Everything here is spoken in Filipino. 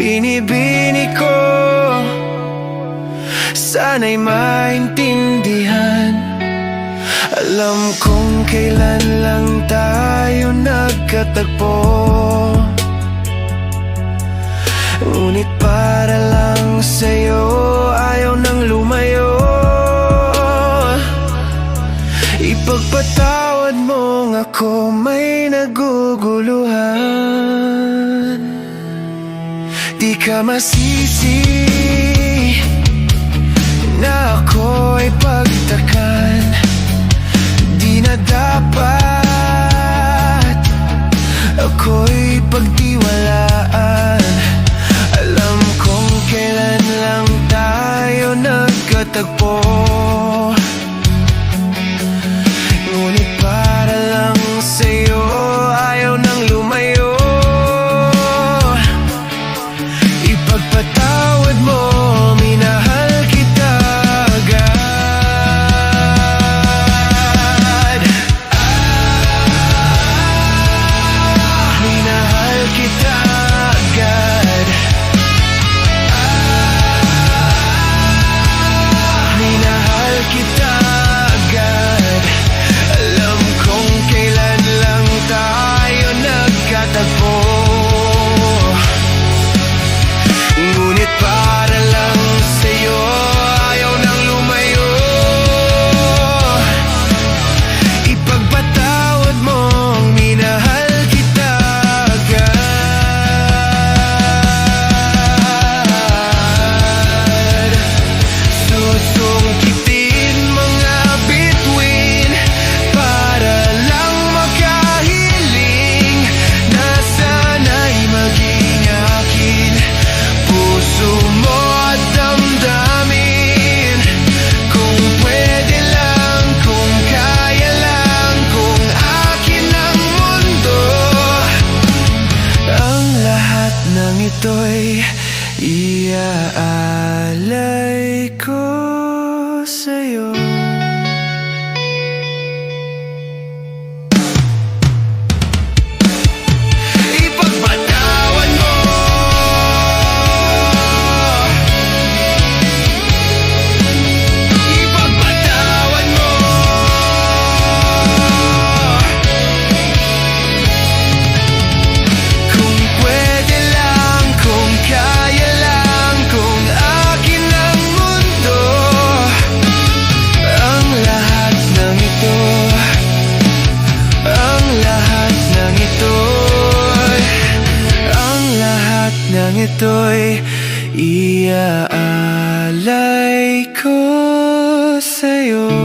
Binibini ko. Sana'y maintindihan. Alam kong kailan lang tayo nagkatagpo. Ngunit para lang sa'yo Ayaw nang lumayo. Ipagpatawad mong ako May nagugulo. Di ka masisi Na ako'y pag I Iaalay ko sa'yo.